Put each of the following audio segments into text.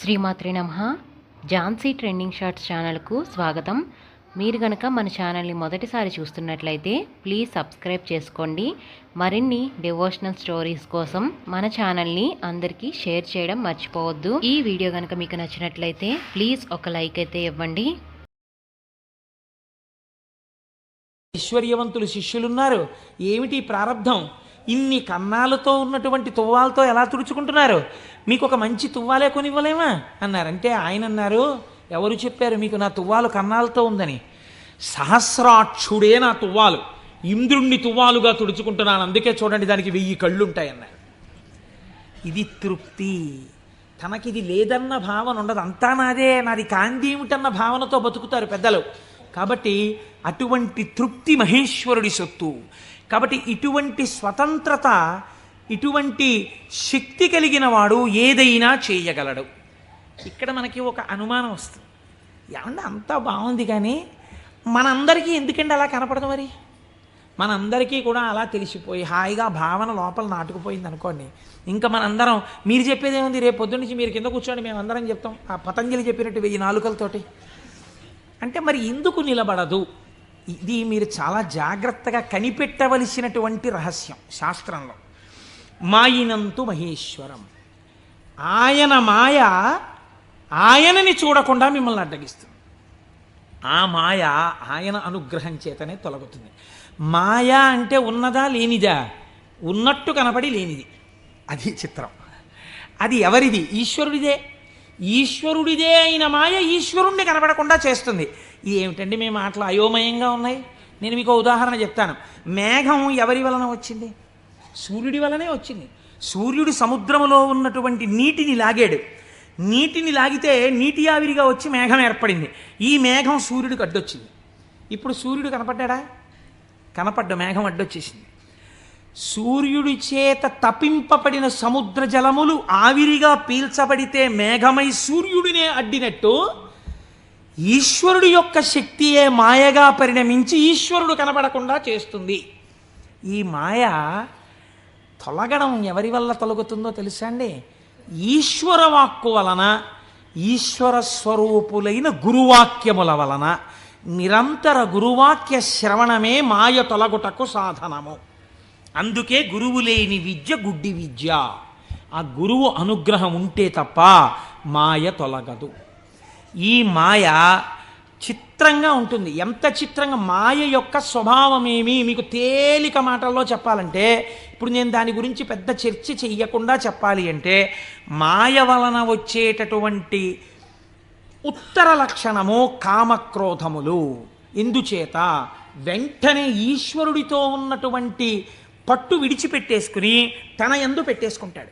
శ్రీమాత్రి నమ. Jhansi trending shorts ఛానల్కు స్వాగతం. మీరు గనక మన ఛానల్ని మొదటిసారి చూస్తున్నట్లయితే ప్లీజ్ సబ్స్క్రైబ్ చేసుకోండి. మరిన్ని డివోషనల్ స్టోరీస్ కోసం మన ఛానల్ని అందరికీ షేర్ చేయడం మర్చిపోవద్దు. ఈ వీడియో కనుక మీకు నచ్చినట్లయితే ప్లీజ్ ఒక లైక్ అయితే ఇవ్వండి. ఐశ్వర్యవంతులు శిష్యులున్నారు. ఏమిటి ప్రారంధం ఇన్ని కన్నాలతో ఉన్నటువంటి తువ్వాలతో ఎలా తుడుచుకుంటున్నారు? మీకు ఒక మంచి తువ్వాలే కొనివ్వలేమా? అన్నారు. అంటే ఆయన అన్నారు ఎవరు చెప్పారు? మీకు నా తువ్వాలు కన్నాలతో ఉందని. సహస్రాక్షుడే నా తువ్వాలు. ఇంద్రుణ్ణి తువ్వాలుగా తుడుచుకుంటున్నాను. అందుకే చూడండి దానికి వెయ్యి కళ్ళు ఉంటాయన్నారు ఇది తృప్తి. తనకిది లేదన్న భావన ఉండదు. అంతా నాదే. నాది కాంతి ఏమిటన్న భావనతో బతుకుతారు పెద్దలు. కాబట్టి అటువంటి తృప్తి మహేశ్వరుడి సొత్తు. కాబట్టి ఇటువంటి స్వతంత్రత ఇటువంటి శక్తి కలిగిన వాడు ఏదైనా చేయగలడు. ఇక్కడ మనకి ఒక అనుమానం వస్తుంది. ఏమంటే అంతా బాగుంది కానీ మనందరికీ ఎందుకండి అలా కనపడదు మరి? మనందరికీ కూడా అలా తెలిసిపోయి హాయిగా భావన లోపల నాటుకుపోయింది అనుకోండి. ఇంకా మనందరం మీరు చెప్పేది ఏముంది? రేపు పొద్దున్న నుంచి మీరు కింద కూర్చోండి మేము అందరం చెప్తాం. ఆ పతంజలి చెప్పినట్టు వెయ్యి నాలుకలతోటి. అంటే మరి ఎందుకు నిలబడదు? ఇది మీరు చాలా జాగ్రత్తగా కనిపెట్టవలసినటువంటి రహస్యం శాస్త్రంలో. మాయినంతు మహేశ్వరం. ఆయన మాయ ఆయనని చూడకుండా మిమ్మల్ని అడ్డగిస్తుంది. ఆ మాయ ఆయన అనుగ్రహం చేతనే తొలగుతుంది. మాయ అంటే ఉన్నదా లేనిదా? ఉన్నట్టు కనపడి లేనిది. అది చిత్రం. అది ఎవరిది? ఈశ్వరుడిదే. ఈశ్వరుడిదే అయిన మాయ ఈశ్వరుణ్ణి కనపడకుండా చేస్తుంది. ఇది ఏమిటండి మీ మాటలు అయోమయంగా ఉన్నాయి? నేను మీకు ఉదాహరణ చెప్తాను. మేఘం ఎవరి వలన వచ్చింది? సూర్యుడి వలనే వచ్చింది. సూర్యుడు సముద్రములో ఉన్నటువంటి నీటిని లాగాడు. నీటిని లాగితే నీటి ఆవిరిగా వచ్చి మేఘం ఏర్పడింది. ఈ మేఘం సూర్యుడికి అడ్డొచ్చింది. ఇప్పుడు సూర్యుడు కనపడ్డా కనపడ్డ మేఘం అడ్డొచ్చేసింది. సూర్యుడి చేత తపింపబడిన సముద్ర జలములు ఆవిరిగా పీల్చబడితే మేఘమై సూర్యుడినే అడ్డినట్టు ఈశ్వరుడి యొక్క శక్తియే మాయగా పరిణమించి ఈశ్వరుడు కనబడకుండా చేస్తుంది. ఈ మాయ తొలగడం ఎవరి వల్ల తొలగుతుందో తెలుసా అండి? ఈశ్వర వాక్కు వలన ఈశ్వర స్వరూపులైన గురువాక్యముల వలన నిరంతర గురువాక్య శ్రవణమే మాయ తొలగుటకు సాధనము. అందుకే గురువు లేని విద్య గుడ్డి విద్య. ఆ గురువు అనుగ్రహం ఉంటే తప్ప మాయ తొలగదు. ఈ మాయ చిత్రంగా ఉంటుంది. ఎంత చిత్రంగా? మాయ యొక్క స్వభావమేమి? మీకు తేలిక మాటల్లో చెప్పాలంటే ఇప్పుడు నేను దాని గురించి పెద్ద చర్చ చెయ్యకుండా చెప్పాలి అంటే మాయ వలన వచ్చేటటువంటి ఉత్తర లక్షణము కామక్రోధములు. ఎందుచేత వెంటనే ఈశ్వరుడితో ఉన్నటువంటి పట్టు విడిచిపెట్టేసుకుని తన ఎందు పెట్టేసుకుంటాడు.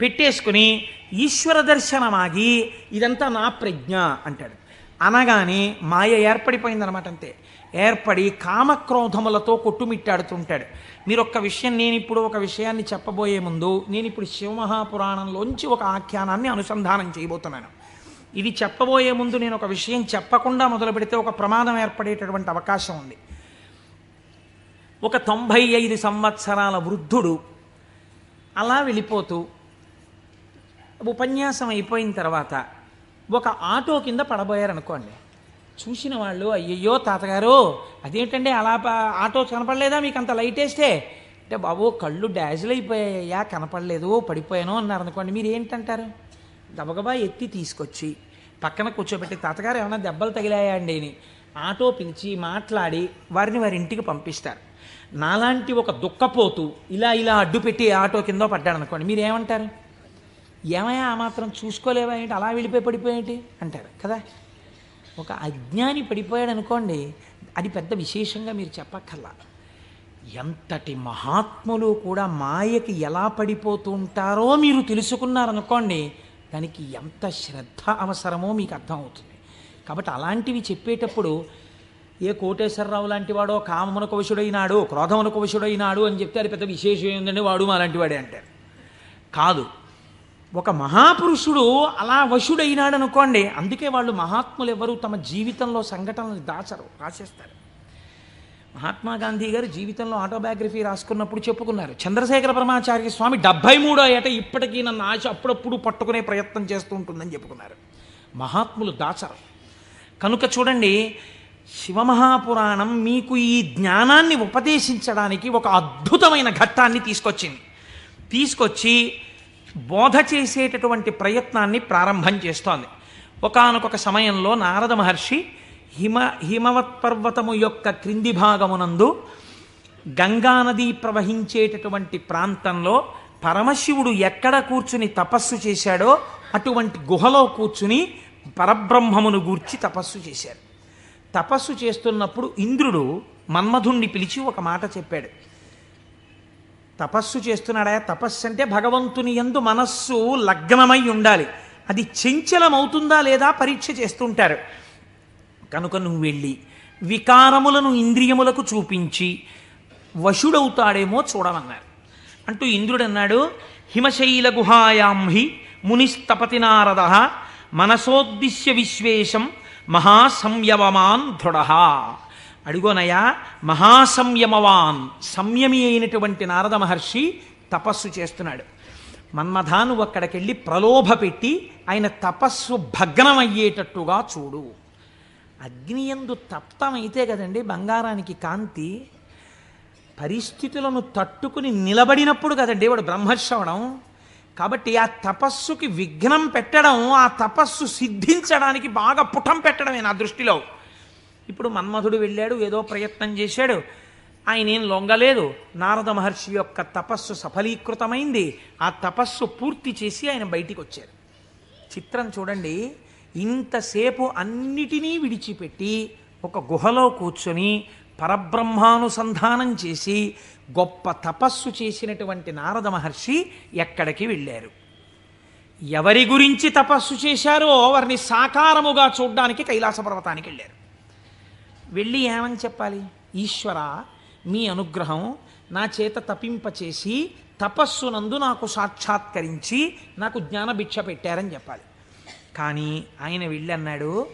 పెట్టేసుకుని ఈశ్వర దర్శనమాగి ఇదంతా నా ప్రజ్ఞ అంటాడు. అనగానే మాయ ఏర్పడిపోయిందనమాట అంతే. ఏర్పడి కామక్రోధములతో కొట్టుమిట్టాడుతుంటాడు. మీరు ఒక్క విషయం నేను ఇప్పుడు ఒక విషయాన్ని చెప్పబోయే ముందు నేను ఇప్పుడు శివమహాపురాణంలోంచి ఒక ఆఖ్యానాన్ని అనుసంధానం చేయబోతున్నాను. ఇది చెప్పబోయే ముందు నేను ఒక విషయం చెప్పకుండా మొదలు పెడితే ఒక ప్రమాదం ఏర్పడేటటువంటి అవకాశం ఉంది. ఒక తొంభై ఐదు సంవత్సరాల వృద్ధుడు అలా వెళ్ళిపోతూ ఉపన్యాసం అయిపోయిన తర్వాత ఒక ఆటో కింద పడబోయారనుకోండి. చూసిన వాళ్ళు అయ్యయ్యో తాతగారు అదేంటండి అలా ఆటో కనపడలేదా మీకు అంత లైట్ వేస్తే? అంటే బాబు కళ్ళు డాజిల్ అయిపోయాయా కనపడలేదు పడిపోయాను అన్నారు అనుకోండి మీరు ఏంటంటారు గబగబా ఎత్తి తీసుకొచ్చి పక్కన కూర్చోబెట్టి తాతగారు ఏమైనా దెబ్బలు తగిలాయా అండి? అని ఆటో పిలిచి మాట్లాడి వారిని వారి ఇంటికి పంపిస్తారు. నాలాంటి ఒక దుఃఖపోతూ ఇలా ఇలా అడ్డు పెట్టి ఆటో కింద పడ్డాడు అనుకోండి మీరు ఏమంటారు ఏమయ్యా ఆ మాత్రం చూసుకోలేవా ఏంటి? అలా వెళ్ళిపోయి పడిపోయేంటి అంటారు. కదా? ఒక అజ్ఞాని పడిపోయాడు అనుకోండి అది పెద్ద విశేషంగా మీరు చెప్పక్కర్లా. ఎంతటి మహాత్ములు కూడా మాయకి ఎలా పడిపోతూ ఉంటారో మీరు తెలుసుకున్నారనుకోండి దానికి ఎంత శ్రద్ధ అవసరమో మీకు అర్థమవుతుంది. కాబట్టి అలాంటివి చెప్పేటప్పుడు ఏ కోటేశ్వరరావు లాంటి వాడో కామమునకు వశుడైనాడు క్రోధమునకు వశుడైనాడు అని చెప్తే అది పెద్ద విశేషం ఏంటంటే వాడు మా లాంటి వాడే అంటారు. కాదు. ఒక మహాపురుషుడు అలా వశుడైనాడు అనుకోండి అందుకే వాళ్ళు మహాత్ములు ఎవరు తమ జీవితంలో సంఘటనలు దాచరు రాసేస్తారు. మహాత్మా గాంధీ గారు జీవితంలో ఆటోబయోగ్రఫీ రాసుకున్నప్పుడు చెప్పుకున్నారు చంద్రశేఖర పరమాచార్య స్వామి డెబ్భై మూడో ఏట ఇప్పటికీ నన్ను ఆశ అప్పుడప్పుడు పట్టుకునే ప్రయత్నం చేస్తూ ఉంటుందని చెప్పుకున్నారు. మహాత్ములు దాచరు. కనుక చూడండి శివమహాపురాణం మీకు ఈ జ్ఞానాన్ని ఉపదేశించడానికి ఒక అద్భుతమైన ఘట్టాన్ని తీసుకొచ్చింది. తీసుకొచ్చి బోధ చేసేటటువంటి ప్రయత్నాన్ని ప్రారంభం చేస్తోంది. ఒకానొక సమయంలో నారద మహర్షి హిమ హిమవత్ పర్వతము యొక్క క్రింది భాగమునందు గంగానది ప్రవహించేటటువంటి ప్రాంతంలో పరమశివుడు ఎక్కడ కూర్చుని తపస్సు చేశాడో అటువంటి గుహలో కూర్చుని పరబ్రహ్మమును గూర్చి తపస్సు చేశాడు. తపస్సు చేస్తున్నప్పుడు ఇంద్రుడు మన్మధుణ్ణి పిలిచి ఒక మాట చెప్పాడు. తపస్సు చేస్తున్నాడా? తపస్సు అంటే భగవంతుని యందు మనస్సు లగ్నమై ఉండాలి. అది చంచలమవుతుందా లేదా పరీక్ష చేస్తుంటారు. కనుక నువ్వు వెళ్ళి వికారములను ఇంద్రియములకు చూపించి వశుడవుతాడేమో చూడమన్నారు. అంటూ ఇంద్రుడు అన్నాడు హిమశైల గుహాయాం హి మునిస్తపతి నారద మనసోద్దిశ్య విశ్వేశం మహాసంయవమాన్ దృఢ. అడుగోనయ్యా మహాసంయమవాన్ సంయమి అయినటువంటి నారద మహర్షి తపస్సు చేస్తున్నాడు. మన్మథాను అక్కడికెళ్ళి ప్రలోభ పెట్టి ఆయన తపస్సు భగ్నమయ్యేటట్టుగా చూడు. అగ్నియందు తప్తమైతే కదండి బంగారానికి కాంతి పరిస్థితులను తట్టుకుని నిలబడినప్పుడు కదండి వాడు బ్రహ్మశ్రవణం. కాబట్టి ఆ తపస్సుకి విఘ్నం పెట్టడం ఆ తపస్సు సిద్ధించడానికి బాగా పుటం పెట్టడమే నా దృష్టిలో. ఇప్పుడు మన్మధుడు వెళ్ళాడు ఏదో ప్రయత్నం చేశాడు. ఆయన ఏం లొంగలేదు. నారద మహర్షి యొక్క తపస్సు సఫలీకృతమైంది. ఆ తపస్సు పూర్తి చేసి ఆయన బయటికి వచ్చారు చిత్రం చూడండి. ఇంతసేపు అన్నిటినీ విడిచిపెట్టి ఒక గుహలో కూర్చొని పరబ్రహ్మానుసంధానం చేసి గొప్ప తపస్సు చేసినటువంటి నారద మహర్షి ఎక్కడికి వెళ్ళారు? ఎవరి గురించి తపస్సు చేశారో వారిని సాకారముగా చూడడానికి కైలాస పర్వతానికి వెళ్ళారు. వెళ్ళి ఏమని చెప్పాలి? ఈశ్వర మీ అనుగ్రహం నా చేత తపింపచేసి తపస్సునందు నాకు సాక్షాత్కరించి నాకు జ్ఞానభిక్ష పెట్టారని చెప్పాలి. కానీ ఆయన వెళ్ళి అన్నాడు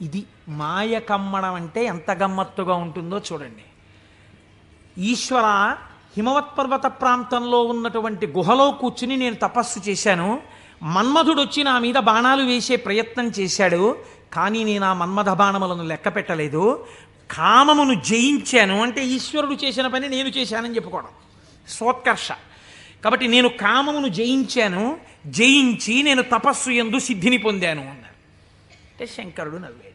ఇది మాయ కమ్మడం అంటే ఎంత గమ్మత్తుగా ఉంటుందో చూడండి. ఈశ్వర హిమవత్ పర్వత ప్రాంతంలో ఉన్నటువంటి గుహలో కూర్చుని నేను తపస్సు చేశాను. మన్మధుడు వచ్చి నా మీద బాణాలు వేసే ప్రయత్నం చేశాడు. కానీ నేను ఆ మన్మథ బాణములను లెక్క పెట్టలేదు. కామమును జయించాను. అంటే ఈశ్వరుడు చేసిన పని నేను చేశానని చెప్పుకోవడం. సోత్కర్ష కాబట్టి నేను కామమును జయించాను. జయించి నేను తపస్సు ఎందు సిద్ధిని పొందాను అన్నారు. అంటే శంకరుడు నవ్వాడు.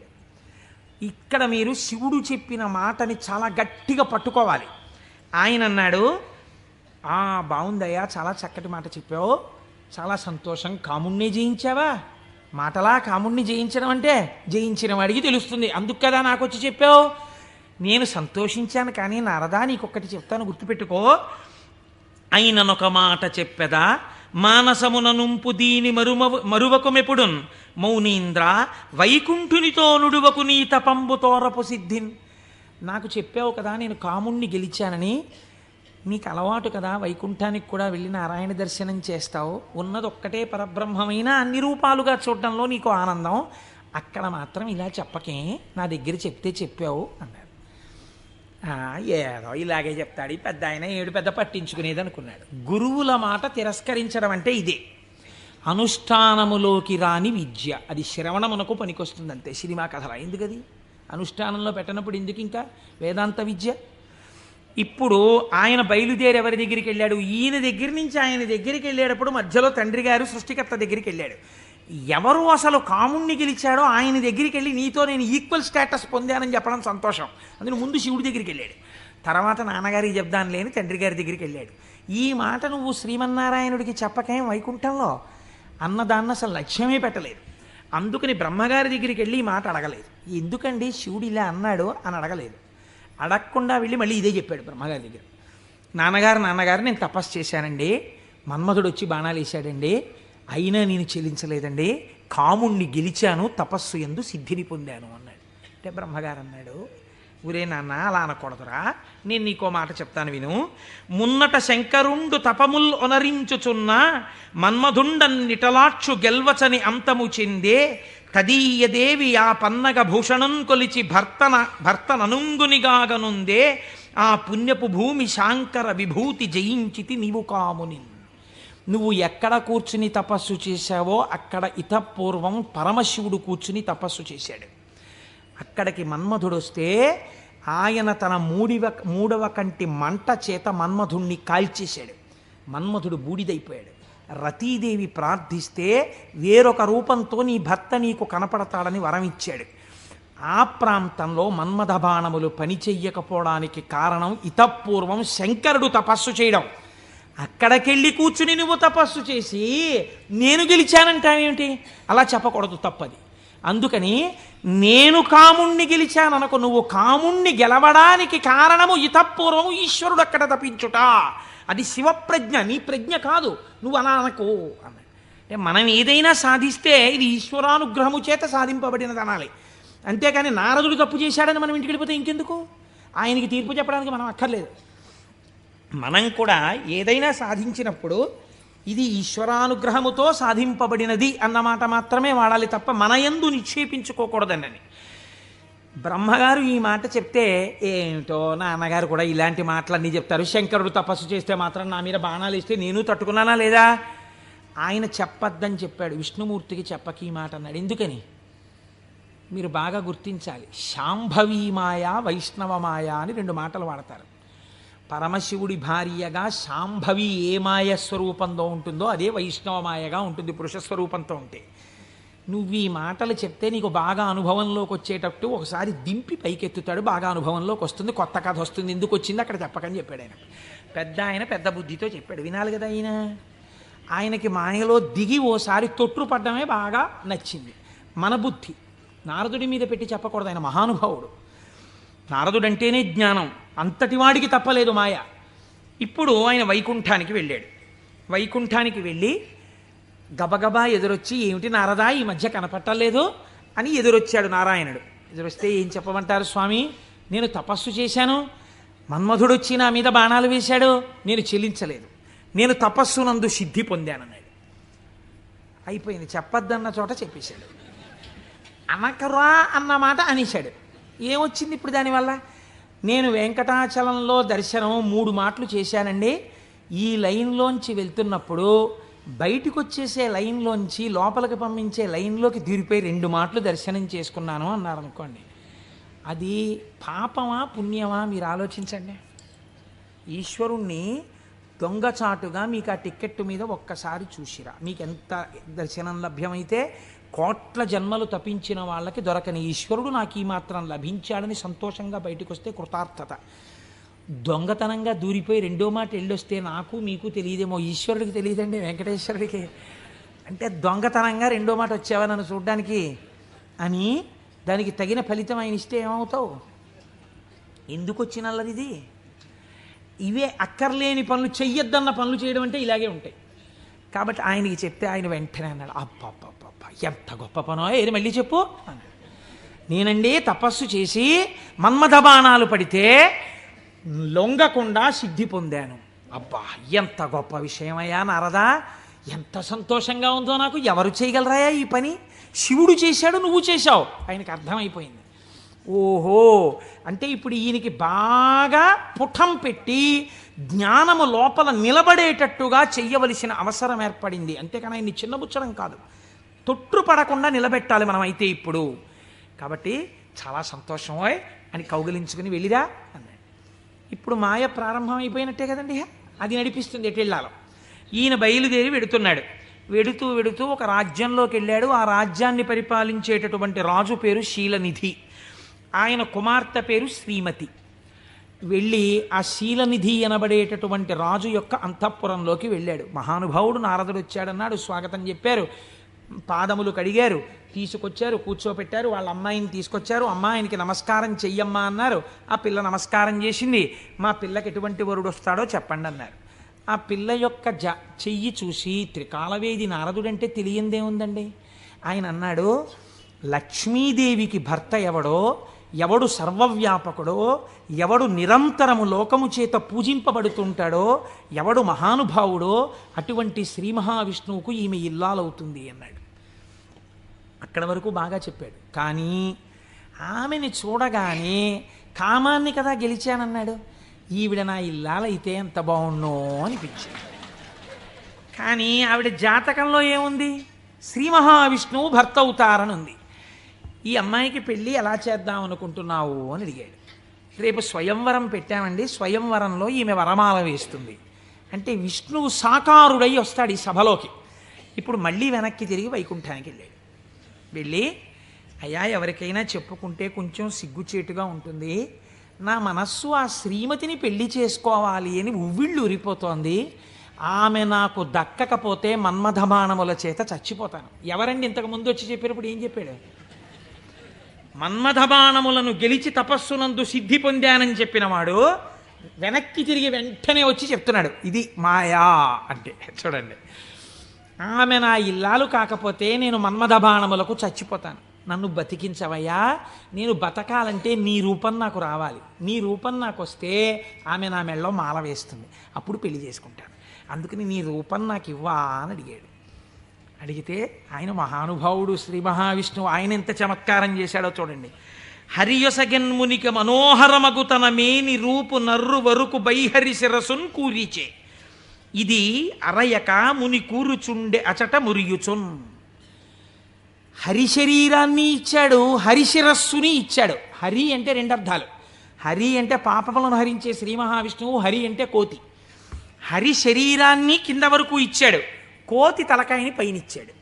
ఇక్కడ మీరు శివుడు చెప్పిన మాటని చాలా గట్టిగా పట్టుకోవాలి. ఆయన అన్నాడు ఆ బాగుందయ్యా చాలా చక్కటి మాట చెప్పావు. చాలా సంతోషం. కాముణ్ణే జయించావా? మాటలా కాముణ్ణి జయించడం అంటే జయించిన వాడికి తెలుస్తుంది. అందుకు కదా నాకు వచ్చి చెప్పావు? నేను సంతోషించాను కానీ నరదా నీకొక్కటి చెప్తాను గుర్తుపెట్టుకో. అయిననొక మాట చెప్పెదా? మానసమున నుంపు దీని మరుమ మరువకుమెపుడున్ మౌనీంద్ర వైకుంఠునితో నుడువకు నీ తపంబు తోరపు సిద్ధిన్. నాకు చెప్పావు కదా నేను కాముణ్ణి గెలిచానని. నీకు అలవాటు కదా వైకుంఠానికి కూడా వెళ్ళి నారాయణ దర్శనం చేస్తావు. ఉన్నదొక్కటే పరబ్రహ్మమైన అన్ని రూపాలుగా చూడడంలో నీకు ఆనందం. అక్కడ మాత్రం ఇలా చెప్పకే నా దగ్గర చెప్తే చెప్పావు అన్నారు ఏదో ఇలాగే చెప్తాడు. ఈ పెద్ద ఆయన ఏడు పెద్ద పట్టించుకునేది అనుకున్నాడు. గురువుల మాట తిరస్కరించడం అంటే ఇదే. అనుష్ఠానములోకి రాని విద్య. అది శ్రవణమునకు పనికొస్తుంది అంతే సినిమా కథల. ఎందుకది? అనుష్ఠానంలో పెట్టనప్పుడు ఎందుకు ఇంకా వేదాంత విద్య? ఇప్పుడు ఆయన బయలుదేరి ఎవరి దగ్గరికి వెళ్ళాడు? ఈయన దగ్గర నుంచి ఆయన దగ్గరికి వెళ్ళేటప్పుడు మధ్యలో తండ్రి గారు సృష్టికర్త దగ్గరికి వెళ్ళాడు. ఎవరు అసలు కాముణ్ణి గెలిచాడో ఆయన దగ్గరికి వెళ్ళి నీతో నేను ఈక్వల్ స్టేటస్ పొందానని చెప్పడం సంతోషం. అందులో ముందు శివుడి దగ్గరికి వెళ్ళాడు. తర్వాత నాన్నగారికి చెప్దాను లేని తండ్రి గారి దగ్గరికి వెళ్ళాడు. ఈ మాట నువ్వు శ్రీమన్నారాయణుడికి చెప్పకేం వైకుంఠంలో? అన్నదాన్ని అసలు లక్ష్యమే పెట్టలేదు. అందుకని బ్రహ్మగారి దగ్గరికి వెళ్ళి ఈ మాట అడగలేదు. ఎందుకండి శివుడు ఇలా అన్నాడు అని అడగలేదు. అడగకుండా వెళ్ళి మళ్ళీ ఇదే చెప్పాడు బ్రహ్మగారి దగ్గర. నాన్నగారు నాన్నగారు నేను తపస్సు చేశానండి. మన్మధుడు వచ్చి బాణాలు వేశాడండి. అయినా నేను చెల్లించలేదండి. కాముణ్ణి గెలిచాను తపస్సు ఎందు సిద్ధిని పొందాను అన్నాడు. అంటే బ్రహ్మగారు అన్నాడు ఊరే నాన్న అలా అనకూడదురా. నేను నీకో మాట చెప్తాను విను. మున్నట శంకరుండు తపముల్ ఒనరించుచున్న మన్మధుండన్ నిటలాక్షు గెల్వచని అంతము చెందే తదీయదేవి ఆ పన్నగ భూషణం కొలిచి భర్తన భర్తననుంగునిగాగనుందే ఆ పుణ్యపు భూమి శాంకర విభూతి జయించితి నీవు కాముని నువ్వు ఎక్కడ కూర్చుని తపస్సు చేశావో అక్కడ ఇతపూర్వం పరమశివుడు కూర్చుని తపస్సు చేశాడు. అక్కడికి మన్మధుడు వస్తే ఆయన తన మూడివ మూడవ కంటి మంట చేత మన్మధుణ్ణి కాల్చేశాడు. మన్మధుడు బూడిదైపోయాడు. రతీదేవి ప్రార్థిస్తే వేరొక రూపంతో నీ భర్త నీకు కనపడతాడని వరం ఇచ్చాడు ఆ ప్రాంతంలో మన్మథ బాణములు పనిచెయ్యకపోవడానికి కారణం ఇతపూర్వం శంకరుడు తపస్సు చేయడం. అక్కడికెళ్ళి కూర్చుని నువ్వు తపస్సు చేసి నేను గెలిచానంటావేమిటి? అలా చెప్పకూడదు తప్పది. అందుకని నేను కాముణ్ణి గెలిచాననుకో నువ్వు కాముణ్ణి గెలవడానికి కారణము ఇతపూర్వం ఈశ్వరుడు అక్కడ తప్పించుట. అది శివప్రజ్ఞ నీ ప్రజ్ఞ కాదు. నువ్వు అలా అనకు అన్నాడు. అంటే మనం ఏదైనా సాధిస్తే ఇది ఈశ్వరానుగ్రహము చేత సాధింపబడినది అనాలి. అంతేకాని నారదుడు తప్పు చేశాడని మనం ఇంటికి వెళ్ళిపోతే ఇంకెందుకు? ఆయనకి తీర్పు చెప్పడానికి మనం అక్కర్లేదు. మనం కూడా ఏదైనా సాధించినప్పుడు ఇది ఈశ్వరానుగ్రహముతో సాధింపబడినది అన్నమాట మాత్రమే వాడాలి తప్ప మన యందు నిక్షేపించుకోకూడదండి. బ్రహ్మగారు ఈ మాట చెప్తే ఏమిటో నాన్నగారు కూడా ఇలాంటి మాటలన్నీ చెప్తారు. శంకరుడు తపస్సు చేస్తే మాత్రం నా మీద బాణాలు ఇస్తే నేను తట్టుకున్నానా లేదా? ఆయన చెప్పొద్దని చెప్పాడు. విష్ణుమూర్తికి చెప్పక ఈ మాట అన్నాడు. ఎందుకని? మీరు బాగా గుర్తించాలి. శాంభవీ మాయ వైష్ణవ మాయ అని రెండు మాటలు వాడతారు. పరమశివుడి భార్యగా శాంభవి ఏ మాయ స్వరూపంలో ఉంటుందో అదే వైష్ణవ మాయగా ఉంటుంది పురుష స్వరూపంతో ఉంటే. నువ్వు ఈ మాటలు చెప్తే నీకు బాగా అనుభవంలోకి వచ్చేటట్టు ఒకసారి దింపి పైకెత్తుతాడు బాగా అనుభవంలోకి వస్తుంది కొత్త కథ వస్తుంది ఎందుకు వచ్చింది అక్కడ చెప్పకని చెప్పాడు ఆయన. పెద్ద ఆయన పెద్ద బుద్ధితో చెప్పాడు వినాలి కదా ఆయన ఆయనకి మాయలో దిగి ఓసారి తొట్టుపడ్డమే బాగా నచ్చింది. మన బుద్ధి. నారదుడి మీద పెట్టి చెప్పకూడదు ఆయన మహానుభావుడు. నారదుడంటేనే జ్ఞానం. అంతటి వాడికి తప్పలేదు మాయ. ఇప్పుడు ఆయన వైకుంఠానికి వెళ్ళాడు. వైకుంఠానికి వెళ్ళి గబగబా ఎదురొచ్చి ఏమిటి నారదా ఈ మధ్య కనపట్టలేదు? అని ఎదురొచ్చాడు నారాయణుడు. ఎదురొస్తే ఏం చెప్పమంటారు స్వామి? నేను తపస్సు చేశాను. మన్మధుడు వచ్చి నా మీద బాణాలు వేశాడు. నేను చెల్లించలేదు. నేను తపస్సు నందు సిద్ధి పొందానన్నాడు. అయిపోయింది. చెప్పొద్దన్న చోట చెప్పేశాడు. అనకరా అన్న మాట అనేశాడు. ఏమొచ్చింది ఇప్పుడు దానివల్ల? నేను వెంకటాచలంలో దర్శనం మూడు మాటలు చేశానండి. ఈ లైన్లోంచి వెళ్తున్నప్పుడు బయటికి వచ్చేసే లైన్లోంచి లోపలికి పంపించే లైన్లోకి తీరిపోయి రెండు మాటలు దర్శనం చేసుకున్నాను అన్నారు అనుకోండి. అది పాపమా పుణ్యమా మీరు ఆలోచించండి. ఈశ్వరుణ్ణి దొంగచాటుగా మీకు ఆ టిక్కెట్టు మీద ఒక్కసారి చూసిరా. మీకు ఎంత దర్శనం లభ్యమైతే కోట్ల జన్మలు తపించిన వాళ్ళకి దొరకని ఈశ్వరుడు నాకు ఈ మాత్రం లభించాడని సంతోషంగా బయటకు వస్తే కృతార్థత. దొంగతనంగా దూరిపోయి రెండో మాట వెళ్ళొస్తే నాకు మీకు తెలియదేమో ఈశ్వరుడికి తెలియదండి వెంకటేశ్వరుడికి. అంటే దొంగతనంగా రెండో మాట వచ్చావా నన్ను చూడడానికి? అని దానికి తగిన ఫలితం ఆయన ఇస్తే ఏమవుతావు? ఎందుకు వచ్చిన ఇది? ఇవే అక్కర్లేని పనులు చెయ్యొద్దన్న పనులు చేయడం అంటే ఇలాగే ఉంటాయి. కాబట్టి ఆయనకి చెప్తే ఆయన వెంటనే అన్నాడు అబ్బబ్బబ్బబ్బ ఎంత గొప్ప పనో ఏది మళ్ళీ చెప్పు? నేనండి తపస్సు చేసి మన్మథ బాణాలు పడితే లొంగకుండా సిద్ధి పొందాను. అబ్బా ఎంత గొప్ప విషయమయ్యా నారదా. ఎంత సంతోషంగా ఉందో నాకు ఎవరు చేయగలరాయా ఈ పని? శివుడు చేశాడు నువ్వు చేశావు. ఆయనకి అర్థమైపోయింది. ఓహో అంటే ఇప్పుడు ఈయనకి బాగా పుఠం పెట్టి జ్ఞానము లోపల నిలబడేటట్టుగా చెయ్యవలసిన అవసరం ఏర్పడింది. అంతేకాని ఆయన్ని చిన్నబుచ్చడం కాదు. తొట్టు పడకుండా నిలబెట్టాలి మనం అయితే ఇప్పుడు. కాబట్టి చాలా సంతోషం అని కౌగిలించుకుని వెళ్ళిరా అన్నాడు. ఇప్పుడు మాయ ప్రారంభమైపోయినట్టే కదండి అది నడిపిస్తుంది ఎటు వెళ్ళాలో. ఈయన బయలుదేరి వెడుతున్నాడు. వెడుతూ వెడుతూ ఒక రాజ్యంలోకి వెళ్ళాడు. ఆ రాజ్యాన్ని పరిపాలించేటటువంటి రాజు పేరు శీలనిధి. ఆయన కుమార్తె పేరు శ్రీమతి. వెళ్ళి ఆ శీలనిధి అనబడేటటువంటి రాజు యొక్క అంతఃపురంలోకి వెళ్ళాడు. మహానుభావుడు నారదుడు వచ్చాడన్నాడు. స్వాగతం చెప్పారు. పాదములు కడిగారు. తీసుకొచ్చారు కూర్చోపెట్టారు వాళ్ళ అమ్మాయిని తీసుకొచ్చారు అమ్మాయినికి నమస్కారం చెయ్యమ్మా అన్నారు. ఆ పిల్ల నమస్కారం చేసింది. మా పిల్లకి ఎటువంటి వరుడు వస్తాడో చెప్పండి అన్నారు. ఆ పిల్ల యొక్క జ చెయ్యి చూసి త్రికాలవేది నారదుడంటే తెలియందేముందండి ఆయన అన్నాడు లక్ష్మీదేవికి భర్త ఎవడో ఎవడు సర్వవ్యాపకుడో ఎవడు నిరంతరము లోకము చేత పూజింపబడుతుంటాడో ఎవడు మహానుభావుడో అటువంటి శ్రీ మహావిష్ణువుకు ఈమె ఇల్లాలవుతుంది అన్నాడు. అక్కడ వరకు బాగా చెప్పాడు. కానీ ఆమెని చూడగానే కామాన్ని కదా గెలిచానన్నాడు. ఈవిడ నా ఇల్లాలైతే ఎంత బాగుండో అనిపించింది. కానీ ఆవిడ జాతకంలో ఏముంది? శ్రీ మహావిష్ణువు భర్త అవుతారని ఉంది ఈ అమ్మాయికి పెళ్ళి ఎలా చేద్దాం అనుకుంటున్నావు అని అడిగాడు. రేపు స్వయంవరం పెట్టామండి. స్వయంవరంలో ఈమె వరమాల వేస్తుంది. అంటే విష్ణువు సాకారుడై వస్తాడు ఈ సభలోకి. ఇప్పుడు మళ్ళీ వెనక్కి తిరిగి వైకుంఠానికి వెళ్ళాడు. వెళ్ళి అయ్యా ఎవరికైనా చెప్పుకుంటే కొంచెం సిగ్గుచేటుగా ఉంటుంది. నా మనస్సు ఆ శ్రీమతిని పెళ్ళి చేసుకోవాలి అని ఉవ్విళ్ళు ఉరిపోతోంది ఆమె నాకు దక్కకపోతే మన్మధమానముల చేత చచ్చిపోతాను. ఎవరండి ఇంతకు ముందు వచ్చి చెప్పినప్పుడు ఏం చెప్పాడు? మన్మధబాణములను గెలిచి తపస్సునందు సిద్ధి పొందానని చెప్పినవాడు వెనక్కి తిరిగి వెంటనే వచ్చి చెప్తున్నాడు. ఇది మాయా అంటే చూడండి. ఆమె నా ఇల్లాలు కాకపోతే నేను మన్మథబాణములకు చచ్చిపోతాను. నన్ను బతికించవయ్యా నేను బతకాలంటే నీ రూపం నాకు రావాలి. నీ రూపం నాకు వస్తే ఆమె నా మెళ్ళలో మాల వేస్తుంది. అప్పుడు పెళ్ళి చేసుకుంటాను. అందుకని నీ రూపం నాకు ఇవ్వా అని అడిగాడు. అడిగితే ఆయన మహానుభావుడు శ్రీ మహావిష్ణువు ఆయన ఎంత చమత్కారం చేశాడో చూడండి. హరియొసగన్మునిక మనోహరమగు తన మేని రూపు నర్రు వరుకు బైహరి శిరసున్ కూరిచే. ఇది అరయక ముని కూరుచుండె అచట మురియుచున్. హరి శరీరాన్ని ఇచ్చాడు హరి శిరస్సుని ఇచ్చాడు. హరి అంటే రెండు అర్థాలు హరి అంటే పాపములను హరించే శ్రీ మహావిష్ణువు హరి అంటే కోతి. హరి శరీరాన్ని కింద వరకు ఇచ్చాడు కోతి తలకాయని పైన ఇచ్చాడు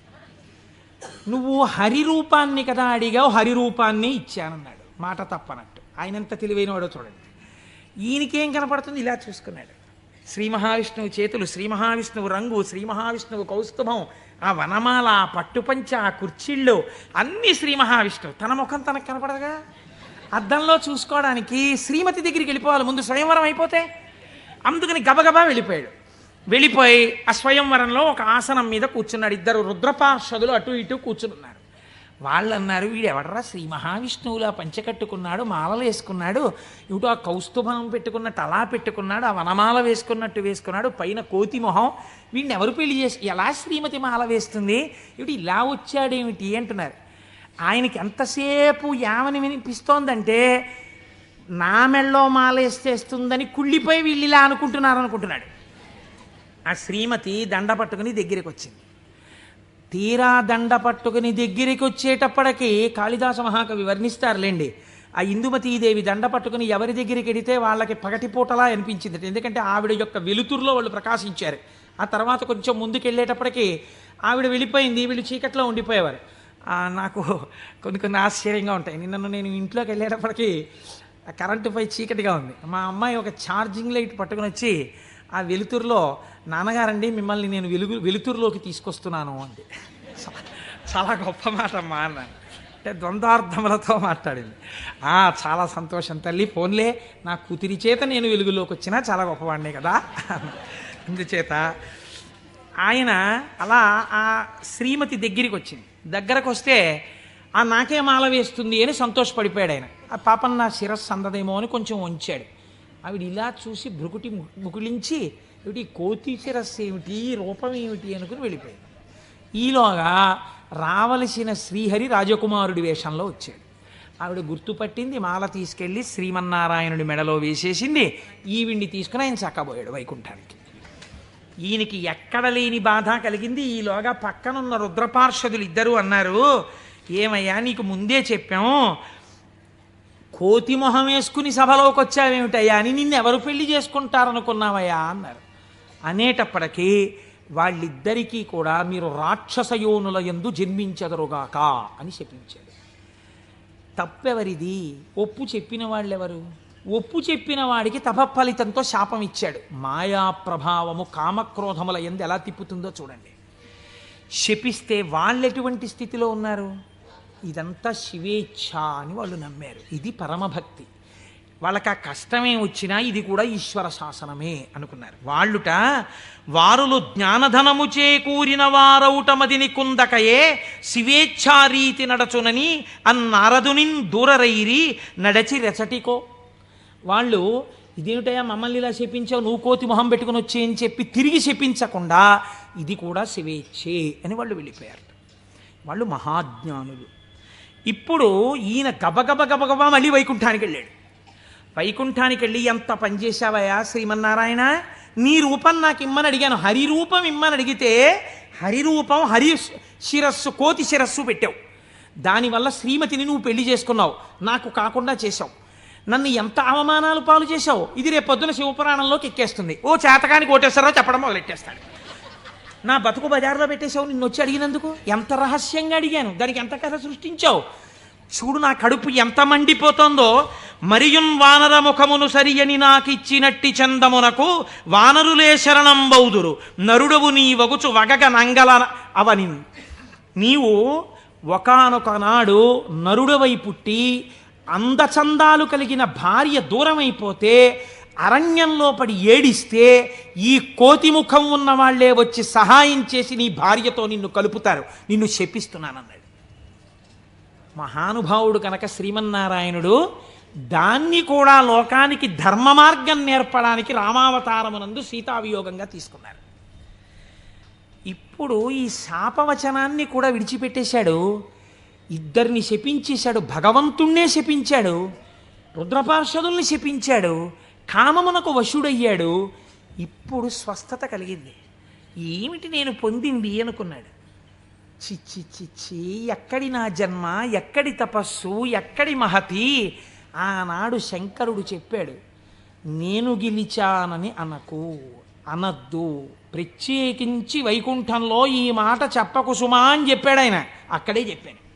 నువ్వు హరి రూపాన్ని కదా అడిగావు హరి రూపాన్ని ఇచ్చానన్నాడు. మాట తప్పనట్టు. ఆయనంత తెలివైనవాడో చూడండి. ఈయనకేం కనపడుతుంది? ఇలా చూసుకున్నాడు. శ్రీ మహావిష్ణువు చేతులు శ్రీ మహావిష్ణువు రంగు శ్రీ మహావిష్ణువు కౌస్తుభం ఆ వనమాల ఆ పట్టుపంచ ఆ కుర్చీళ్ళు అన్నీ శ్రీ మహావిష్ణువు తన ముఖం తనకు కనపడదుగా? అద్దంలో చూసుకోవడానికి శ్రీమతి దగ్గరికి వెళ్ళిపోవాలి. ముందు స్వయంవరం అయిపోతే అందుకని గబగబా వెళ్ళిపోయాడు. వెళ్ళిపోయి ఆ స్వయంవరంలో ఒక ఆసనం మీద కూర్చున్నాడు. ఇద్దరు రుద్రపార్షదులు అటు ఇటు కూర్చున్నారు వాళ్ళు అన్నారు వీడు ఎవడరా శ్రీ మహావిష్ణువులా పంచకట్టుకున్నాడు మాలలు వేసుకున్నాడు ఇటు ఆ కౌస్తుభం పెట్టుకున్నట్టు అలా పెట్టుకున్నాడు ఆ వనమాల వేసుకున్నట్టు వేసుకున్నాడు పైన కోతి మొహం వీడిని ఎవరు పెళ్ళి చేసి ఎలా శ్రీమతి మాల వేస్తుంది? ఇటు ఇలా వచ్చాడేమిటి? అంటున్నారు. ఆయనకి ఎంతసేపు యామని వినిపిస్తోందంటే నా మెళ్ళో మాల వేస్తేస్తుందని కుళ్ళిపోయి వీళ్ళు ఇలా అనుకుంటున్నారు అనుకుంటున్నాడు ఆ శ్రీమతి దండ పట్టుకుని దగ్గరికి వచ్చింది తీరా దండ పట్టుకుని దగ్గరికి వచ్చేటప్పటికి కాళిదాస మహాకవి వర్ణిస్తారులేండి. ఆ ఇందుమతీదేవి దండ పట్టుకుని ఎవరి దగ్గరికి వెడితే వాళ్ళకి పగటిపూటలా అనిపించింది ఎందుకంటే ఆవిడ యొక్క వెలుతురులో వాళ్ళు ప్రకాశించారు. ఆ తర్వాత కొంచెం ముందుకెళ్ళేటప్పటికీ ఆవిడ వెళ్ళిపోయింది వీళ్ళు చీకట్లో ఉండిపోయేవారు. నాకు కొన్ని కొన్ని ఆశ్చర్యంగా ఉంటాయి. నిన్న నేను ఇంట్లోకి వెళ్ళేటప్పటికి ఆ కరెంటుపై చీకటిగా ఉంది. మా అమ్మాయి ఒక ఛార్జింగ్ లైట్ పట్టుకుని వచ్చి ఆ వెలుతురులో నాన్నగారండి మిమ్మల్ని నేను వెలుగు వెలుతురులోకి తీసుకొస్తున్నాను అండి చాలా గొప్ప మాట అమ్మా అన్నాను అంటే ద్వంద్వార్థములతో మాట్లాడింది. "ఆ, చాలా సంతోషం తల్లి. ఫోన్లే నా కూతురి చేత నేను వెలుగులోకి వచ్చినా చాలా గొప్పవాడిని కదా. అందుచేత ఆయన అలా ఆ శ్రీమతి దగ్గరికి వచ్చింది దగ్గరకు వస్తే ఆ నాకే మాల వేస్తుంది అని సంతోషపడిపోయాడు ఆయన. ఆ పాపం నా శిరస్సు అందదేమో అని కొంచెం ఉంచాడు ఆవిడ ఇలా చూసి భృకుటి ముకులించి ముకుళించి ఏమిటి కోతి శిరస్సు ఏమిటి? ఈ రూపం ఏమిటి? అనుకుని వెళ్ళిపోయాడు. ఈలోగా రావలసిన శ్రీహరి రాజకుమారుడి వేషంలో వచ్చాడు. ఆవిడ గుర్తుపట్టింది మాల తీసుకెళ్ళి శ్రీమన్నారాయణుడి మెడలో వేసేసింది ఈవిడిని తీసుకుని ఆయన చక్కబోయాడు వైకుంఠానికి. ఈయనకి ఎక్కడ లేని బాధ కలిగింది. ఈలోగా పక్కనున్న రుద్రపార్షదులు ఇద్దరు అన్నారు ఏమయ్యా నీకు ముందే చెప్పాం కోతి మొహం వేసుకుని సభలోకి వచ్చావేమిటయ్యా అని నిన్ను ఎవరు పెళ్ళి చేసుకుంటారనుకున్నావయ్యా అన్నారు. అనేటప్పటికీ వాళ్ళిద్దరికీ కూడా మీరు రాక్షస యోనుల ఎందు జన్మించదరుగాక అని చెప్పించాడు. తప్పెవరిది? ఒప్పు చెప్పిన వాళ్ళెవరు? ఒప్పు చెప్పిన వాడికి తపఫలితంతో శాపం ఇచ్చాడు. మాయా ప్రభావము కామక్రోధముల ఎందు ఎలా తిప్పుతుందో చూడండి. శపిస్తే వాళ్ళు ఎటువంటి స్థితిలో ఉన్నారు? ఇదంతా శివేచ్ఛ అని వాళ్ళు నమ్మారు. ఇది పరమభక్తి. వాళ్ళకి ఆ కష్టమే వచ్చినా ఇది కూడా ఈశ్వర శాసనమే అనుకున్నారు. వాళ్ళుట వారులు జ్ఞానధనము చేకూరిన వారౌటమదిని కుందకయే శివేచ్ఛారీతి నడచునని అన్నారదునిన్ దూరరైరి నడచి రెచటికో. వాళ్ళు ఇదేమిటయా మమ్మల్ని ఇలా చెప్పించావు? నువ్వు కోతి మొహం పెట్టుకుని వచ్చి అని చెప్పి తిరిగి చెప్పించకుండా ఇది కూడా శివేచ్ఛే అని వాళ్ళు వెళ్ళిపోయారు. వాళ్ళు మహాజ్ఞానులు. ఇప్పుడు ఈయన గబగబ గబగబా మళ్ళీ వైకుంఠానికి వెళ్ళాడు. వైకుంఠానికి వెళ్ళి ఎంత పనిచేశావయ్యా శ్రీమన్నారాయణ? నీ రూపం నాకు ఇమ్మని అడిగాను. హరి రూపం ఇమ్మని అడిగితే హరి రూపం హరి శిరస్సు కోతి శిరస్సు పెట్టావు. దానివల్ల శ్రీమతిని నువ్వు పెళ్ళి చేసుకున్నావు. నాకు కాకుండా చేశావు. నన్ను ఎంత అవమానాలు పాలు చేశావు? ఇది రేపు పొద్దున శివపురాణంలోకి ఎక్కేస్తుంది. ఓ చేతకానికి కోటేశ్వరరావు చెప్పడం మొదలెట్టేస్తాడు. నా బతుకు బజార్లో పెట్టేశావు నిన్ను వచ్చి అడిగినందుకు? ఎంత రహస్యంగా అడిగాను? దానికి ఎంత కథ సృష్టించావు? చూడు నా కడుపు ఎంత మండిపోతుందో మరియున్ వానర ముఖమును సరియని నాకిచ్చినట్టి చందమునకు వానరులే శరణం బౌదురు. నరుడవు నీ వగుచు వగగ నంగల అవని. నీవు ఒకనొక నాడు నరుడవై పుట్టి అందచందాలు కలిగిన భార్య దూరమైపోతే అరణ్యంలో పడి ఏడిస్తే ఈ కోతి ముఖం ఉన్న వాళ్ళే వచ్చి సహాయం చేసి నీ భార్యతో నిన్ను కలుపుతారు. నిన్ను శపిస్తున్నానన్నాడు. మహానుభావుడు కనుక శ్రీమన్నారాయణుడు దాన్ని కూడా లోకానికి ధర్మ మార్గం నేర్పడానికి రామావతారమునందు సీతావియోగంగా తీసుకున్నారు. ఇప్పుడు ఈ శాపవచనాన్ని కూడా విడిచిపెట్టేశాడు. ఇద్దరిని శపించేశాడు. భగవంతుణ్ణే శపించాడు. రుద్రపార్షదుల్ని శపించాడు. కామమునకు వశుడయ్యాడు ఇప్పుడు స్వస్థత కలిగింది. ఏమిటి నేను పొందింది అనుకున్నాడు. చిచ్చి చిచ్చి ఎక్కడి నా జన్మ ఎక్కడి తపస్సు ఎక్కడి మహతి? ఆనాడు శంకరుడు చెప్పాడు నేను గెలిచానని అనకు అనద్దు. ప్రత్యేకించి వైకుంఠంలో ఈ మాట చెప్పకు సుమా అని చెప్పాడు ఆయన. అక్కడే చెప్పాను.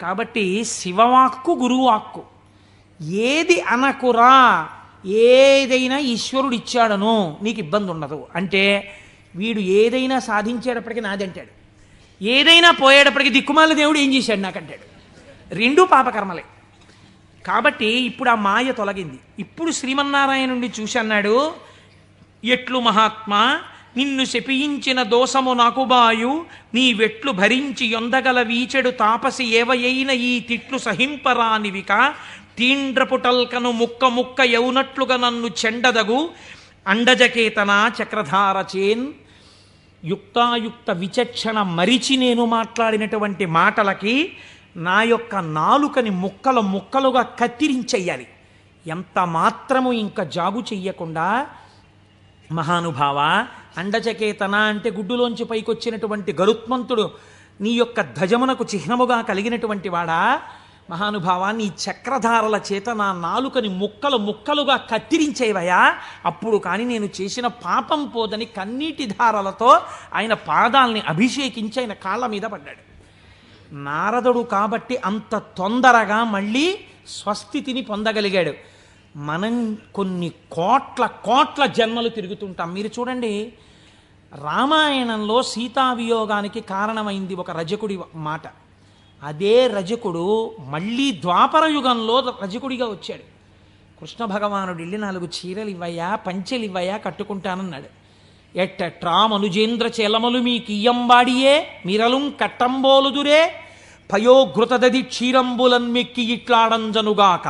కాబట్టి శివవాక్కు గురువాక్కు. ఏది అనకురా ఏదైనా ఈశ్వరుడు ఇచ్చాడను నీకు ఇబ్బంది ఉండదు అంటే వీడు ఏదైనా సాధించేటప్పటికి నాదంటాడు. ఏదైనా పోయేటప్పటికి దిక్కుమాల దేవుడు ఏం చేశాడు నాకంటాడు. రెండూ పాపకర్మలే. కాబట్టి ఇప్పుడు ఆ మాయ తొలగింది. ఇప్పుడు శ్రీమన్నారాయణుడిని చూసి అన్నాడు ఎట్లు మహాత్మా నిన్ను శపించిన దోషము నాకు బాయు నీ వెట్లు భరించి యొందగల వీచెడు తాపసి ఏవయైన ఈ తిట్లు సహింపరానివిక తీండ్రపుటల్కను ముక్క ముక్క ఎవునట్లుగా నన్ను చెండదగు అండజకేతన చక్రధార చేన్. యుక్తాయుక్త విచక్షణ మరిచి నేను మాట్లాడినటువంటి మాటలకి నా యొక్క నాలుకని ముక్కలు ముక్కలుగా కత్తిరించెయ్యాలి. ఎంత మాత్రము ఇంకా జాగు చెయ్యకుండా మహానుభావ అండచకేతన అంటే గుడ్డులోంచి పైకొచ్చినటువంటి గరుత్మంతుడు నీ యొక్క ధ్వజమునకు చిహ్నముగా కలిగినటువంటి వాడా? మహానుభావాన్ని ఈ చక్రధారల చేత నా నాలుకని ముక్కలు ముక్కలుగా కత్తిరించేవయా అప్పుడు కానీ నేను చేసిన పాపం పోదని కన్నీటి ధారలతో ఆయన పాదాల్ని అభిషేకించి ఆయన కాళ్ళ మీద పడ్డాడు. నారదుడు కాబట్టి అంత తొందరగా మళ్ళీ స్వస్థితిని పొందగలిగాడు. మనం కొన్ని కోట్ల కోట్ల జన్మలు తిరుగుతుంటాం. మీరు చూడండి రామాయణంలో సీతావియోగానికి కారణమైంది ఒక రజకుడి మాట. అదే రజకుడు మళ్ళీ ద్వాపర యుగంలో రజకుడిగా వచ్చాడు. కృష్ణ భగవానుడు వెళ్ళి నాలుగు చీరలు ఇవ్వయా పంచెలు ఇవ్వయా కట్టుకుంటానన్నాడు. ఎట్ట ట్రామనుజేంద్ర చేలమలు మీ కియ్యంబాడియే మిరలుం కట్టంబోలుదురే పయోఘృతదది క్షీరంబులన్మెక్కి ఇట్లాడంజనుగాక.